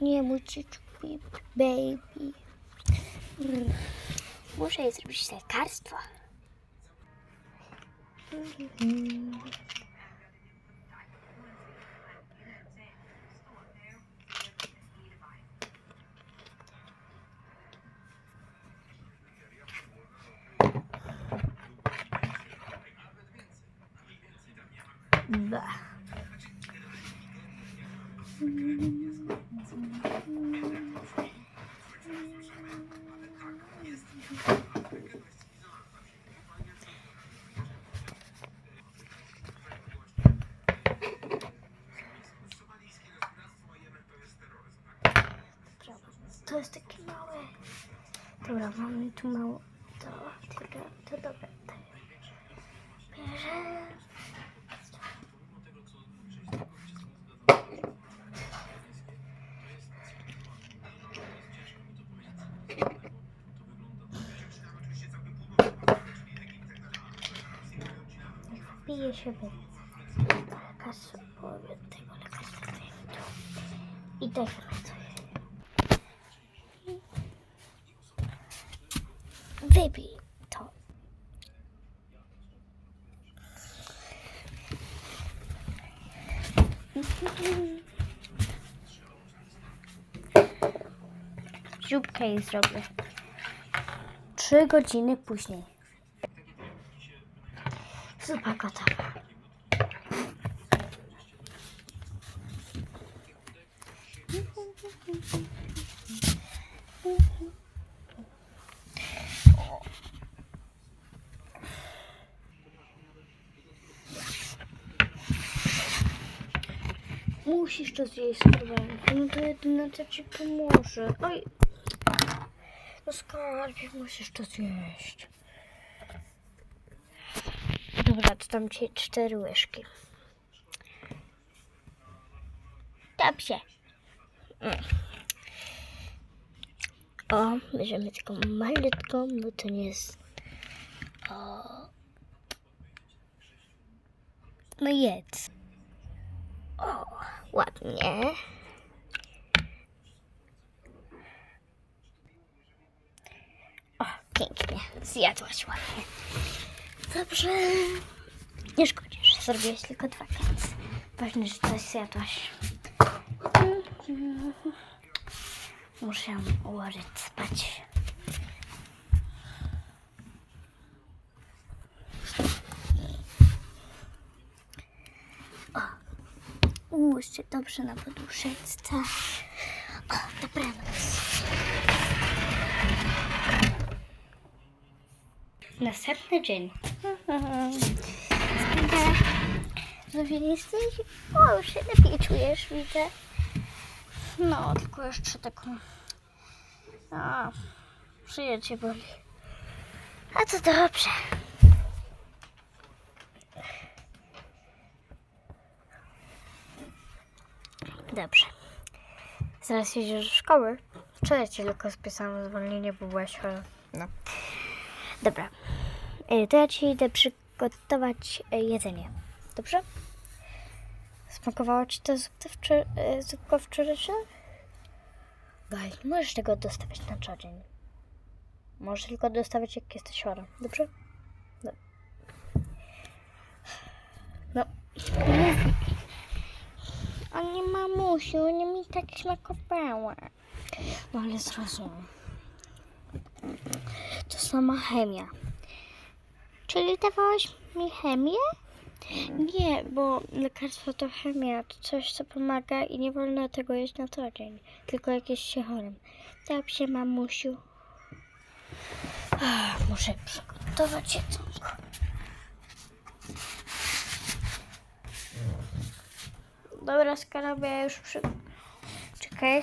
Nie, ciczuk, baby. Mm. Muszę jej zrobić lekarstwo. Mhm. Bah. To jest takie małe. Dobra, mamy tu mało. To, tylko, to dobra. Bije się. Lekarstwo połowy tego dajemy tu. I to. Wypij to. Dzióbkę jej zrobię. Trzy godziny później. Zupa gotowa. Musisz to zjeść. No to jedyne, co ci pomoże. Oj. No skarbie, musisz to zjeść. Dobra, to dam ci cztery łyżki. Dobrze. Mm. O, bierzemy taką malutką, bo to nie jest... O. No jedz. O, ładnie. O, pięknie. Zjadłaś ładnie. Dobrze. Nie szkodzisz, zrobiłeś tylko dwa więc Ważne, że coś zjadłaś. Muszę ułożyć spać. Ułóż się dobrze na poduszeczce. O, dobranoc. Następny dzień. Spinka, znów jesteś? O, już się lepiej czujesz, widzę. No, tylko jeszcze taką... A, szyję cię boli. A to dobrze. Dobrze. Zaraz jedziesz do szkoły. Wczoraj ci tylko spisałam zwolnienie, bo byłaś chora. No. Dobra. Y, To ja ci idę przygotować y, jedzenie. Dobrze? Smakowało ci to zupka, wczor- zupka wczorajsza? Nie możesz tego dostawiać na co dzień. Możesz tylko dostawiać jak jesteś chora. Dobrze? No. No. A nie mamusiu, nie mi tak smakowała. No ale zrozum. To sama chemia. Czyli dawałaś mi chemię? Nie, bo lekarstwo to chemia, to coś, co pomaga i nie wolno tego jeść na co dzień. Tylko jak jest się chorym. Dobrze, mamusiu. Ach, muszę przygotować jedzonko. Dobra, skarabia już przy... Czekaj.